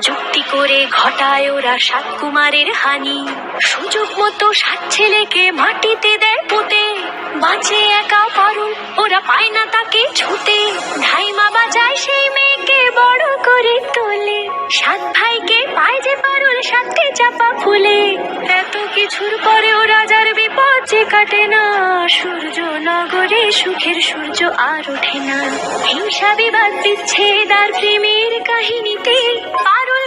যুক্তি করে ঘটায় ওরা সাত কুমারের হানি। সুযোগ মতো সাত ছেলেকে মাটিতে দেয় পুঁতে। বাঁচে একা পারুল, ওরা পায় না তাকে ছুতে। ধাইমা বাজায় সেই মেয়েকে বড় করে তোলে। সাত ভাইকে পায় যে পারুল সাতটি চাপা ফুলে। এত কিছুর পরেও রাজার বিপদ যে কাটে না। সূর্য নগরে সুখের সূর্য আর ওঠে না। হিংসা বিবাদ বিচ্ছেদ আর প্রেমের কাহিনীতে পারুল